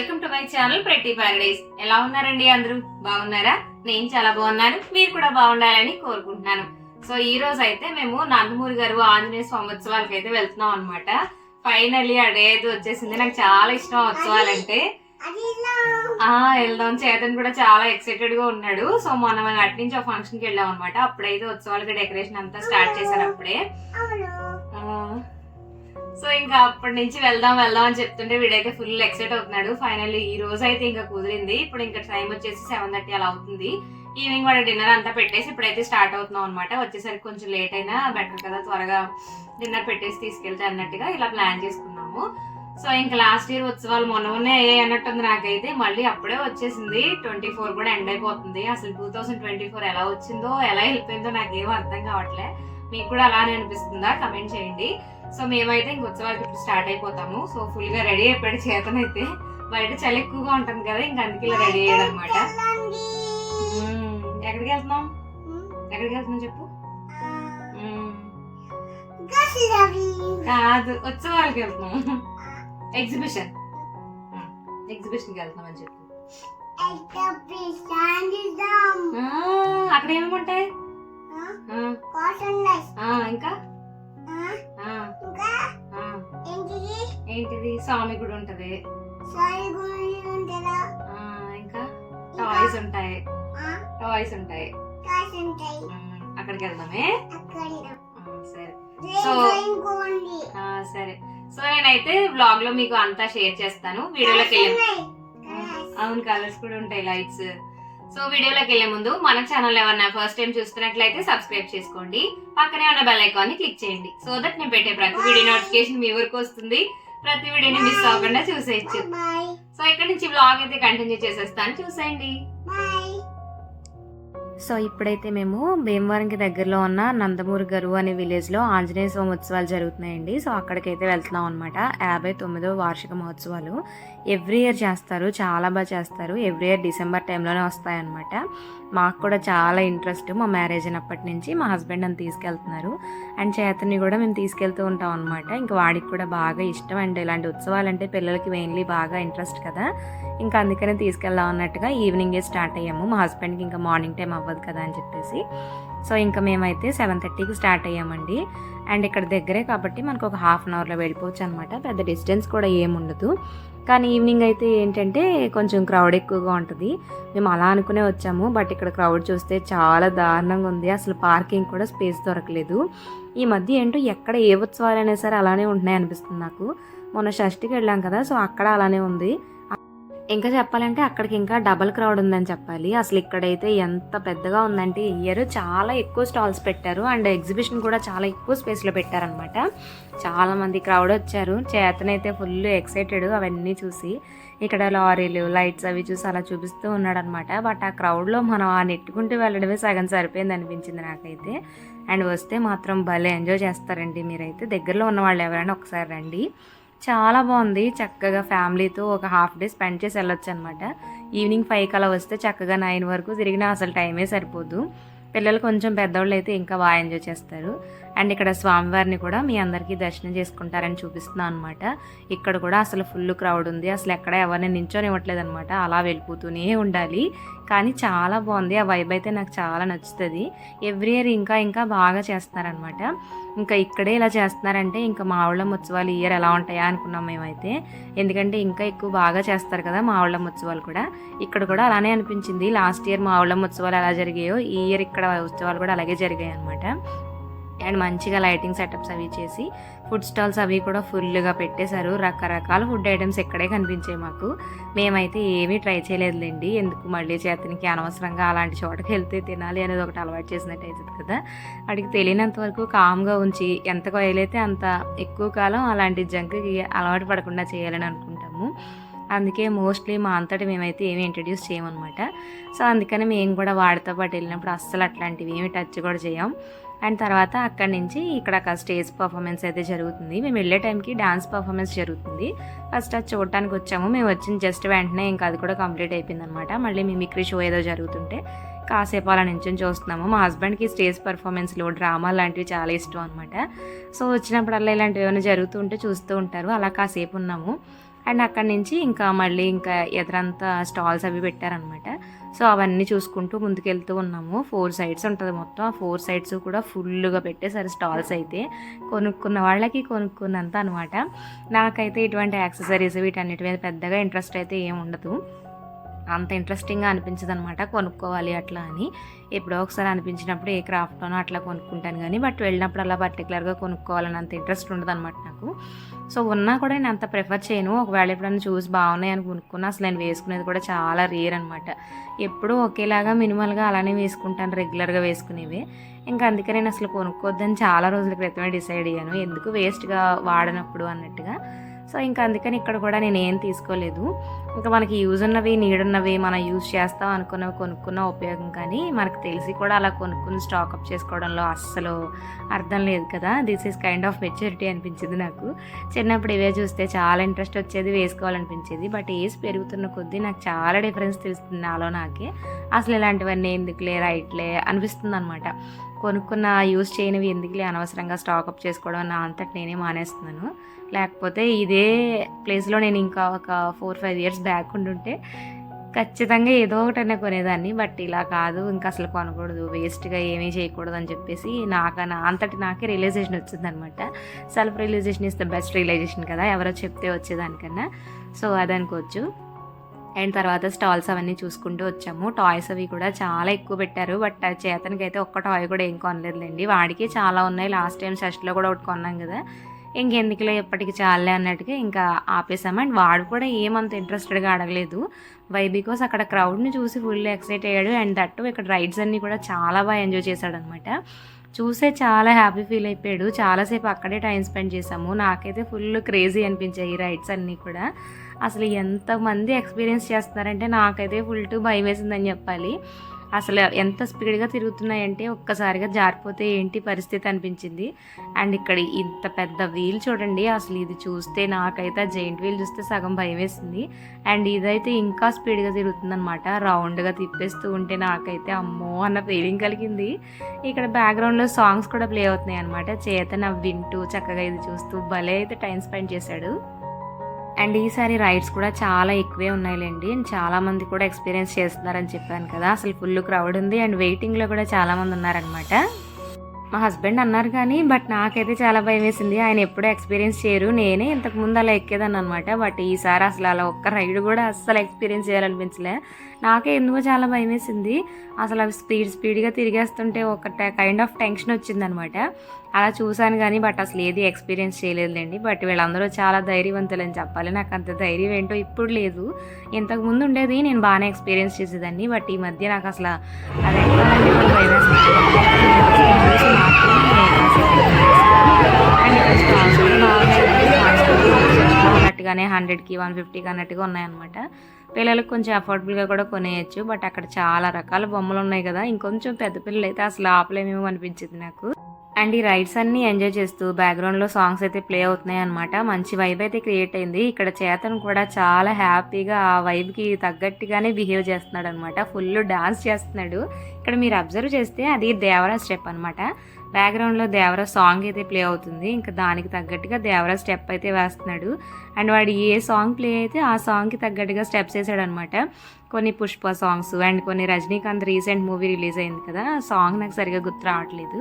Welcome to my channel pretty paradise ఎలా ఉన్నారండి అందరూ? బాగున్నారా? నేను చాలా బాగున్నాను. మీరు కూడా బాగుండాలని కోరుకుంటున్నాను. సో ఈ రోజు అయితే మేము నందమూరి గారు ఆంజనేయ స్వామి ఉత్సవాలకి అయితే వెళ్తున్నాం అనమాట ఫైనల్లీ ఆ డే అయితే వచ్చేసింది. నాకు చాలా ఇష్టం ఆ ఉత్సవాలంటే. ఆ వెళ్దాం. చేతన్ కూడా చాలా ఎక్సైటెడ్గా ఉన్నాడు. సో మొన్న మనం అటు నుంచి ఒక ఫంక్షన్కి వెళ్ళాం అనమాట అప్పుడైతే ఉత్సవాలకి డెకరేషన్ అంతా స్టార్ట్ చేశారు అప్పుడే. ఆ, సో ఇంకా అప్పటి నుంచి వెళ్దాం వెళ్దాం అని చెప్తుంటే వీడైతే ఫుల్ ఎక్సైట్ అవుతున్నాడు. ఫైనల్లీ ఈ రోజు అయితే ఇంకా కుదిరింది. ఇప్పుడు ఇంకా టైం వచ్చేసి సెవెన్ థర్టీ అలా అవుతుంది. ఈవినింగ్ కూడా డిన్నర్ అంతా పెట్టేసి ఇప్పుడైతే స్టార్ట్ అవుతున్నాం అనమాట వచ్చేసరికి కొంచెం లేట్ అయినా బెటర్ కదా త్వరగా డిన్నర్ పెట్టేసి తీసుకెళ్తే అన్నట్టుగా ఇలా ప్లాన్ చేసుకున్నాము. సో ఇంకా లాస్ట్ ఇయర్ ఉత్సవాలు మొన్న మొన్నే అయ్యాయి అన్నట్టుంది నాకైతే. మళ్ళీ అప్పుడే వచ్చేసింది. ట్వంటీ ఫోర్ కూడా ఎండ్ అయిపోతుంది. అసలు టూ థౌసండ్ ట్వంటీ ఫోర్ ఎలా వచ్చిందో ఎలా వెళ్ళిపోయిందో నాకేం అర్థం కావట్లే. మీకు కూడా అలానే అనిపిస్తుందా? కమెంట్ చేయండి. సో మేమైతే ఇంక ఉత్సవాలకి ఇప్పుడు స్టార్ట్ అయిపోతాము. సో ఫుల్గా రెడీ అయిపోయాడు చేతనైతే బయట చలి ఎక్కువగా ఉంటుంది కదా ఇంకా అందుకే ఇలా రెడీ అయ్యాడు అనమాట ఎక్కడికి వెళ్తున్నాం? ఎక్కడికి వెళ్తున్నాం చెప్పు. కాదు ఉత్సవాలకి వెళ్తున్నాం. ఎగ్జిబిషన్ ఎగ్జిబిషన్కి వెళ్తున్నాం అని చెప్పు. అక్కడ ఏమేమి ఉంటాయి? ఇంకా? ఏంటిది? స్వామి గుడి ఉంటది. ఇంకా? టాయ్స్ ఉంటాయి. టాయ్స్ ఉంటాయి. అక్కడికి వెళ్దామే? సరే. ఆ, సరే. సో నేనైతే వ్లాగ్లో మీకు అంతా షేర్ చేస్తాను. వీడియోలోకి అవును కలర్స్ కూడా ఉంటాయి లైట్స్. సో వీడియోలోకి వెళ్ళే ముందు మన ఛానల్ ఎవరన్నా ఫస్ట్ టైం చూస్తున్నట్లయితే సబ్స్క్రైబ్ చేసుకోండి. పక్కనే ఉన్న బెల్ ఐకాన్ని క్లిక్ చేయండి. సో దట్ నేను పెట్టే ప్రతి వీడియో నోటిఫికేషన్ మీ వరకు వస్తుంది. ప్రతి వీడియోని మిస్ అవ్వకుండా చూసేయచ్చు. సో ఇక్కడ నుంచి వ్లాగ్ అయితే కంటిన్యూ చేసేస్తాను. చూసేయండి. సో ఇప్పుడైతే మేము భీమవరంకి దగ్గరలో ఉన్న నందమూరి గరువు అనే విలేజ్లో ఆంజనేయ స్వామి ఉత్సవాలు జరుగుతున్నాయండి. సో అక్కడికైతే వెళ్తున్నాం అనమాట యాభై తొమ్మిదో వార్షిక మహోత్సవాలు. ఎవ్రీ ఇయర్ చేస్తారు. చాలా బాగా చేస్తారు. ఎవ్రీ ఇయర్ డిసెంబర్ టైంలోనే వస్తాయన్నమాట. మాకు కూడా చాలా ఇంట్రెస్ట్ మా మ్యారేజ్ అయినప్పటి నుంచి మా హస్బెండ్ అని తీసుకెళ్తున్నారు. అండ్ చేతని కూడా మేము తీసుకెళ్తూ ఉంటాం అనమాట ఇంకా వాడికి కూడా బాగా ఇష్టం అండ్ ఇలాంటి ఉత్సవాలు అంటే పిల్లలకి మెయిన్లీ బాగా ఇంట్రెస్ట్ కదా. ఇంకా అందుకనే తీసుకెళ్దాం అన్నట్టుగా ఈవినింగే స్టార్ట్ అయ్యాము. మా హస్బెండ్కి ఇంకా మార్నింగ్ టైం అవ్వదు కదా అని చెప్పేసి. సో ఇంకా మేమైతే సెవెన్ థర్టీకి స్టార్ట్ అయ్యామండి. అండ్ ఇక్కడ దగ్గరే కాబట్టి మనకు ఒక హాఫ్ అన్ అవర్లో వెళ్ళిపోవచ్చు అనమాట పెద్ద డిస్టెన్స్ కూడా ఏముండదు కానీ ఈవినింగ్ అయితే ఏంటంటే కొంచెం క్రౌడ్ ఎక్కువగా ఉంటుంది. మేము అలా అనుకునే వచ్చాము. బట్ ఇక్కడ క్రౌడ్ చూస్తే చాలా దారుణంగా ఉంది. అసలు పార్కింగ్ కూడా స్పేస్ దొరకలేదు. ఈ మధ్య ఏంటో ఎక్కడ ఏ ఉత్సవాలైనా సరే అలానే ఉంటున్నాయి అనిపిస్తుంది నాకు. మొన్న షష్టికి వెళ్ళాం కదా సో అక్కడ అలానే ఉంది. ఇంకా చెప్పాలంటే అక్కడికి ఇంకా డబల్ క్రౌడ్ ఉందని చెప్పాలి. అసలు ఇక్కడైతే ఎంత పెద్దగా ఉందంటే ఇయర్ చాలా ఎక్కువ స్టాల్స్ పెట్టారు. అండ్ ఎగ్జిబిషన్ కూడా చాలా ఎక్కువ స్పేస్లో పెట్టారనమాట చాలామంది క్రౌడ్ వచ్చారు. చేతనైతే ఫుల్ ఎక్సైటెడ్ అవన్నీ చూసి ఇక్కడ లారీలు లైట్స్ అవి చూసి అలా చూపిస్తూ ఉన్నాడనమాట బట్ ఆ క్రౌడ్లో మనం ఆ నెట్టుకుంటూ వెళ్ళడమే సగం సరిపోయింది అనిపించింది నాకైతే. అండ్ వస్తే మాత్రం భలే ఎంజాయ్ చేస్తారండి మీరైతే. దగ్గరలో ఉన్న వాళ్ళు ఎవరైనా ఒకసారి రండి. చాలా బాగుంది. చక్కగా ఫ్యామిలీతో ఒక హాఫ్ డే స్పెండ్ చేసి వెళ్ళొచ్చు అనమాట ఈవినింగ్ ఫైవ్కి అలా వస్తే చక్కగా నైన్ వరకు తిరిగినా అసలు టైమే సరిపోదు. పిల్లలు కొంచెం పెద్దవాళ్ళు అయితే ఇంకా బాగా ఎంజాయ్ చేస్తారు. అండ్ ఇక్కడ స్వామివారిని కూడా మీ అందరికీ దర్శనం చేసుకుంటారని చూపిస్తున్నాను అనమాట ఇక్కడ కూడా అసలు ఫుల్ క్రౌడ్ ఉంది. అసలు ఎక్కడ ఎవరిని నించొని ఇవ్వట్లేదు అనమాట అలా వెళ్ళిపోతూనే ఉండాలి. కానీ చాలా బాగుంది. ఆ వైబ్ అయితే నాకు చాలా నచ్చుతుంది. ఎవ్రీ ఇయర్ ఇంకా ఇంకా బాగా చేస్తున్నారనమాట ఇంకా ఇక్కడే ఇలా చేస్తున్నారంటే ఇంకా మావళ్ళం ఉత్సవాలు ఇయర్ ఎలా ఉంటాయా అనుకున్నాం మేమైతే. ఎందుకంటే ఇంకా ఎక్కువ బాగా చేస్తారు కదా మావళ్ళం ఉత్సవాలు కూడా. ఇక్కడ కూడా అలానే అనిపించింది. లాస్ట్ ఇయర్ మావళ్ళం ఉత్సవాలు ఎలా జరిగాయో ఈ ఇయర్ ఇక్కడ ఉత్సవాలు కూడా అలాగే జరిగాయి అనమాట అండ్ మంచిగా లైటింగ్ సెటప్స్ అవి చేసి ఫుడ్ స్టాల్స్ అవి కూడా ఫుల్గా పెట్టేశారు. రకరకాల ఫుడ్ ఐటమ్స్ ఇక్కడే కనిపించాయి మాకు. మేమైతే ఏమీ ట్రై చేయలేదులేండి. ఎందుకు మళ్ళీ చేతనికి అనవసరంగా అలాంటి చోటకి వెళ్తే తినాలి అనేది ఒకటి అలవాటు చేసినట్టు అవుతుంది కదా. వాడికి తెలియనంత వరకు కామ్గా ఉంచి ఎంత కొయ్యలైతే అంత ఎక్కువ కాలం అలాంటి జంక్కి అలవాటు పడకుండా చేయాలని అనుకుంటాము. అందుకే మోస్ట్లీ మా అంతటి మేమైతే ఏమి ఇంట్రడ్యూస్ చేయమన్నమాట. సో అందుకని మేము కూడా వాడితో పాటు వెళ్ళినప్పుడు అస్సలు అట్లాంటివి ఏమి టచ్ కూడా చేయం. అండ్ తర్వాత అక్కడి నుంచి ఇక్కడ ఒక స్టేజ్ పర్ఫార్మెన్స్ అయితే జరుగుతుంది. మేము వెళ్ళే టైంకి డాన్స్ పర్ఫార్మెన్స్ జరుగుతుంది. ఫస్ట్ అది చూడటానికి వచ్చాము. మేము వచ్చిన జస్ట్ వెంటనే ఇంకా అది కూడా కంప్లీట్ అయిపోయింది అనమాట మళ్ళీ మిమిక్రీ షో ఏదో జరుగుతుంటే కాసేపు అలా నించొని చూస్తున్నాము. మా హస్బెండ్కి స్టేజ్ పర్ఫార్మెన్స్లో డ్రామా లాంటివి చాలా ఇష్టం అనమాట సో వచ్చినప్పుడల్లా ఇలాంటివి ఏమైనా జరుగుతూ ఉంటే చూస్తూ ఉంటారు. అలా కాసేపు ఉన్నాము. అండ్ అక్కడి నుంచి ఇంకా మళ్ళీ ఇంకా ఎదురంతా స్టాల్స్ అవి పెట్టారనమాట సో అవన్నీ చూసుకుంటూ ముందుకెళ్తూ ఉన్నాము. ఫోర్ సైడ్స్ ఉంటుంది మొత్తం. ఆ ఫోర్ సైడ్స్ కూడా ఫుల్గా పెట్టేశారు స్టాల్స్ అయితే. కొనుక్కున్న వాళ్ళకి కొనుక్కున్నంత అనమాట నాకైతే ఇటువంటి యాక్సెసరీస్ వీటన్నిటి మీద పెద్దగా ఇంట్రెస్ట్ అయితే ఏం ఉండదు. అంత ఇంట్రెస్టింగ్గా అనిపించదు అనమాట కొనుక్కోవాలి అట్లా అని. ఎప్పుడో ఒకసారి అనిపించినప్పుడు ఏ క్రాఫ్ట్లోనో అట్లా కొనుక్కుంటాను కానీ బట్ వెళ్ళినప్పుడు అలా పర్టికులర్గా కొనుక్కోవాలని అంత ఇంట్రెస్ట్ ఉండదు అనమాట నాకు. సో ఉన్నా కూడా నేను అంత ప్రిఫర్ చేయను. ఒకవేళ ఎప్పుడైనా చూసి బాగున్నాయి అని కొనుక్కున్నా అసలు నేను వేసుకునేది కూడా చాలా రేర్ అనమాట ఎప్పుడూ ఒకేలాగా మినిమల్గా అలానే వేసుకుంటాను రెగ్యులర్గా వేసుకునేవి. ఇంకా అందుకే నేను అసలు కొనుక్కోవద్దని చాలా రోజుల క్రితమే డిసైడ్ అయ్యాను. ఎందుకు వేస్ట్గా వాడనప్పుడు అన్నట్టుగా. సో ఇంకా అందుకని ఇక్కడ కూడా నేను ఏం తీసుకోలేదు. ఇంకా మనకి యూజ్ ఉన్నవి నీడున్నవి మనం యూజ్ చేస్తాం అనుకున్నవి కొనుక్కున్న ఉపయోగం కానీ మనకు తెలిసి కూడా అలా కొనుక్కుని స్టాకప్ చేసుకోవడంలో అస్సలు అర్థం లేదు కదా. This is kind of maturity అనిపించింది నాకు. చిన్నప్పుడు ఇవే చూస్తే చాలా ఇంట్రెస్ట్ వచ్చేది వేసుకోవాలనిపించేది. బట్ ఏజ్ పెరుగుతున్న కొద్దీ నాకు చాలా డిఫరెన్స్ తెలుస్తుంది నాలో నాకే. అసలు ఇలాంటివన్నీ ఎందుకులే రైట్లే అనిపిస్తుంది అనమాట కొనుక్కున్న యూజ్ చేయనివి ఎందుకులే అనవసరంగా స్టాకప్ చేసుకోవడం నా అంతటి నేనే మానేస్తున్నాను. లేకపోతే ఇదే ప్లేస్లో నేను ఇంకా ఒక ఫోర్ ఫైవ్ ఇయర్స్ బ్యాక్ ఉండుంటే ఖచ్చితంగా ఏదో ఒకటైనా కొనేదాన్ని. బట్ ఇలా కాదు ఇంకా అసలు కొనకూడదు వేస్ట్గా ఏమీ చేయకూడదు అని చెప్పేసి నాకు నా అంతటి నాకే రియలైజేషన్ వచ్చిందనమాట self realization is the best realization కదా ఎవరో చెప్తే వచ్చేదానికన్నా. సో అది అనుకోవచ్చు. అండ్ తర్వాత స్టాల్స్ అవన్నీ చూసుకుంటూ వచ్చాము. టాయ్స్ అవి కూడా చాలా ఎక్కువ పెట్టారు. బట్ చేతనికి అయితే ఒక్క టాయ్ కూడా ఏం కొనలేదులేండి. వాడికి చాలా ఉన్నాయి. లాస్ట్ టైం షష్ట్లో కూడా ఒకటి కొన్నాం కదా. ఇంకెందుకులే ఎప్పటికి చాలే అన్నట్టుగా ఇంకా ఆపేసాము. అండ్ వాడు కూడా ఏమంత ఇంట్రెస్టెడ్గా అడగలేదు. వై బికాస్ అక్కడ క్రౌడ్ని చూసి ఫుల్ ఎక్సైట్ అయ్యాడు. అండ్ దట్టు ఇక్కడ రైడ్స్ అన్నీ కూడా చాలా బాగా ఎంజాయ్ చేశాడనమాట. చూసే చాలా హ్యాపీ ఫీల్ అయిపోయాడు. చాలాసేపు అక్కడే టైం స్పెండ్ చేసాము నాకైతే ఫుల్ క్రేజీ అనిపించాయి ఈ రైడ్స్ అన్నీ కూడా. అసలు ఎంతమంది ఎక్స్పీరియన్స్ చేస్తున్నారంటే నాకైతే ఫుల్ టు భయం వేసిందని చెప్పాలి. అసలు ఎంత స్పీడ్గా తిరుగుతున్నాయంటే ఒక్కసారిగా జారిపోతే ఏంటి పరిస్థితి అనిపించింది. అండ్ ఇక్కడ ఇంత పెద్ద వీల్ చూడండి అసలు ఇది చూస్తే నాకైతే జైంట్ వీల్ చూస్తే సగం భయం వేసింది. అండ్ ఇదైతే ఇంకా స్పీడ్గా తిరుగుతుందనమాట రౌండ్గా తిప్పేస్తూ ఉంటే నాకైతే అమ్మో అన్న ఫీలింగ్ కలిగింది. ఇక్కడ బ్యాక్గ్రౌండ్లో సాంగ్స్ కూడా ప్లే అవుతున్నాయి అనమాట చేత నా వింటూ చక్కగా ఇది చూస్తూ భలే అయితే టైం స్పెండ్ చేశాడు. అండ్ ఈసారి రైడ్స్ కూడా చాలా ఎక్కువే ఉన్నాయిలేండి. చాలా మంది కూడా ఎక్స్పీరియన్స్ చేస్తున్నారని చెప్పాను కదా. అసలు ఫుల్ క్రౌడ్ ఉంది. అండ్ వెయిటింగ్లో కూడా చాలామంది ఉన్నారనమాట మా హస్బెండ్ అన్నారు కానీ బట్ నాకైతే చాలా భయం వేసింది. ఆయన ఎప్పుడూ ఎక్స్పీరియన్స్ చేయరు. నేనే ఇంతకుముందు అలా ఎక్కేదాన్ని అనమాట బట్ ఈసారి అసలు అలా ఒక్క రైడ్ కూడా అస్సలు ఎక్స్పీరియన్స్ చేయాలనిపించలే. నాకే ఎందుకో చాలా భయం వేసింది. అసలు అవి స్పీడ్ స్పీడ్గా తిరిగేస్తుంటే ఒక కైండ్ ఆఫ్ టెన్షన్ వచ్చిందనమాట. అలా చూశాను కానీ బట్ అసలు ఏది ఎక్స్పీరియన్స్ చేయలేదులేండి. బట్ వీళ్ళందరూ చాలా ధైర్యవంతులు అని చెప్పాలి. నాకు అంత ధైర్యం ఏంటో ఇప్పుడు లేదు. ఇంతకు ముందు ఉండేది నేను బాగానే ఎక్స్పీరియన్స్ చేసేదాన్ని. బట్ ఈ మధ్య నాకు అసలు అది అన్నట్టుగానే హండ్రెడ్కి వన్ ఫిఫ్టీకి అన్నట్టుగా ఉన్నాయన్నమాట. పిల్లలకు కొంచెం అఫోర్డబుల్గా కూడా కొనేయచ్చు బట్ అక్కడ చాలా రకాల బొమ్మలు ఉన్నాయి కదా. ఇంకొంచెం పెద్ద పిల్లలు అయితే అసలు ఆపలేమేమో అనిపించింది నాకు. అండ్ ఈ రైడ్స్ అన్ని ఎంజాయ్ చేస్తూ బ్యాక్గ్రౌండ్లో సాంగ్స్ అయితే ప్లే అవుతున్నాయి అనమాట మంచి వైబ్ అయితే క్రియేట్ అయింది. ఇక్కడ చేతను కూడా చాలా హ్యాపీగా ఆ వైబ్కి తగ్గట్టుగానే బిహేవ్ చేస్తున్నాడు అనమాట ఫుల్ డాన్స్ చేస్తున్నాడు. ఇక్కడ మీరు అబ్జర్వ్ చేస్తే అది దేవరా స్టెప్ అనమాట బ్యాక్గ్రౌండ్లో దేవరా సాంగ్ అయితే ప్లే అవుతుంది. ఇంకా దానికి తగ్గట్టుగా దేవరా స్టెప్ అయితే వేస్తున్నాడు. అండ్ వాడు ఏ సాంగ్ ప్లే అయితే ఆ సాంగ్కి తగ్గట్టుగా స్టెప్స్ వేసాడనమాట కొన్ని పుష్ప సాంగ్స్ అండ్ కొన్ని రజనీకాంత్ రీసెంట్ మూవీ రిలీజ్ అయింది కదా ఆ సాంగ్ నాకు సరిగా గుర్తు రావట్లేదు.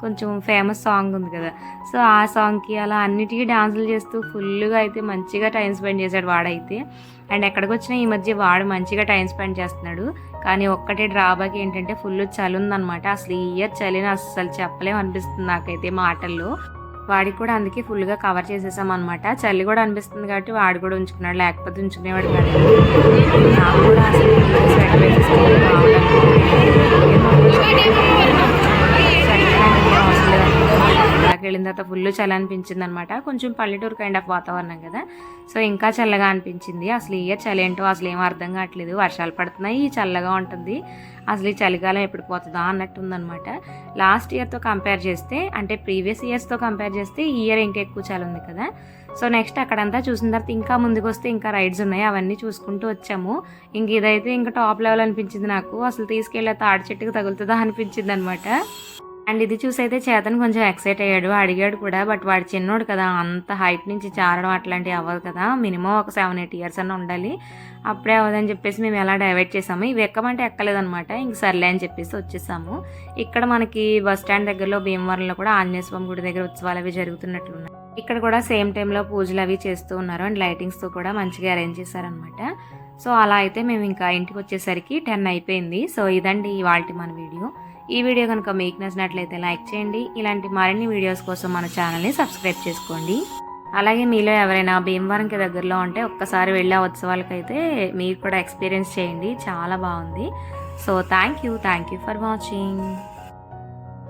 కొంచెం ఫేమస్ సాంగ్ ఉంది కదా. సో ఆ సాంగ్కి అలా అన్నిటికీ డాన్సులు చేస్తూ ఫుల్గా అయితే మంచిగా టైం స్పెండ్ చేశాడు వాడైతే. అండ్ ఎక్కడికి వచ్చినా ఈ మధ్య వాడు మంచిగా టైం స్పెండ్ చేస్తున్నాడు. కానీ ఒక్కటే డ్రాబ్యాక్ ఏంటంటే ఫుల్ చలి ఉందన్నమాట అసలు ఈ ఇయర్ చలిని అస్సలు చెప్పలేము అనిపిస్తుంది నాకైతే మాటల్లో. వాడికి కూడా అందుకే ఫుల్గా కవర్ చేసేసాం అనమాట చలి కూడా అనిపిస్తుంది కాబట్టి వాడు కూడా ఉంచుకున్నాడు లేకపోతే ఉంచుకునేవాడు కాదు. నాకు కూడా ఇల్లు చల్ల అనిపించింది అనమాట కొంచెం పల్లెటూరు కైండ్ ఆఫ్ వాతావరణం కదా. సో ఇంకా చల్లగా అనిపించింది. అసలు ఈ ఇయర్ చలి ఏంటో అసలు ఏం అర్థం కావట్లేదు. వర్షాలు పడుతున్నాయి చల్లగా ఉంటుంది. అసలు ఈ చలికాలం ఎప్పుడు పోతుందా అన్నట్టు ఉందన్నమాట లాస్ట్ ఇయర్తో కంపేర్ చేస్తే అంటే ప్రీవియస్ ఇయర్స్తో కంపేర్ చేస్తే ఈ ఇయర్ ఇంకా ఎక్కువ చలి ఉంది కదా. సో నెక్స్ట్ అక్కడంతా చూసిన తర్వాత ఇంకా ముందుకు వస్తే ఇంకా రైడ్స్ ఉన్నాయి. అవన్నీ చూసుకుంటూ వచ్చాము. ఇంక ఇదైతే ఇంకా టాప్ లెవెల్ అనిపించింది నాకు. అసలు తీసుకెళ్ళే తాడి చెట్టుకు తగులుతుందా అనిపించింది అనమాట అండ్ ఇది చూసి అయితే చేతన్ కొంచెం ఎక్సైట్ అయ్యాడు. అడిగాడు కూడా బట్ వాడు చిన్నోడు కదా అంత హైట్ నుంచి చారడం అట్లాంటివి అవ్వదు కదా మినిమం ఒక సెవెన్ ఎయిట్ ఇయర్స్ అన్న ఉండాలి. అప్పుడే అవ్వదని చెప్పేసి మేము ఎలా డైవర్ట్ చేసాము. ఇవి ఎక్కమంటే ఎక్కలేదనమాట ఇంక సర్లే అని చెప్పేసి వచ్చేసాము. ఇక్కడ మనకి బస్ స్టాండ్ దగ్గరలో భీమవరంలో కూడా ఆంజనేయ స్వామి గుడి దగ్గర ఉత్సవాలు అవి జరుగుతున్నట్లున్నాయి. ఇక్కడ కూడా సేమ్ టైంలో పూజలు అవి చేస్తూ ఉన్నారు అండ్ లైటింగ్స్తో కూడా మంచిగా అరేంజ్ చేశారనమాట సో అలా అయితే మేము ఇంకా ఇంటికి వచ్చేసరికి టెన్ అయిపోయింది. సో ఇదండి ఇవాళ మన వీడియో. ఈ వీడియో కనుక మీకు నచ్చినట్లయితే లైక్ చేయండి. ఇలాంటి మరిన్ని వీడియోస్ కోసం మన ఛానల్ని సబ్స్క్రైబ్ చేసుకోండి. అలాగే మీలో ఎవరైనా భీమవరంకి దగ్గరలో ఉంటే ఒక్కసారి వెళ్ళే ఉత్సవాలకైతే మీరు కూడా ఎక్స్పీరియన్స్ చేయండి. చాలా బాగుంది. So thank you thank you for watching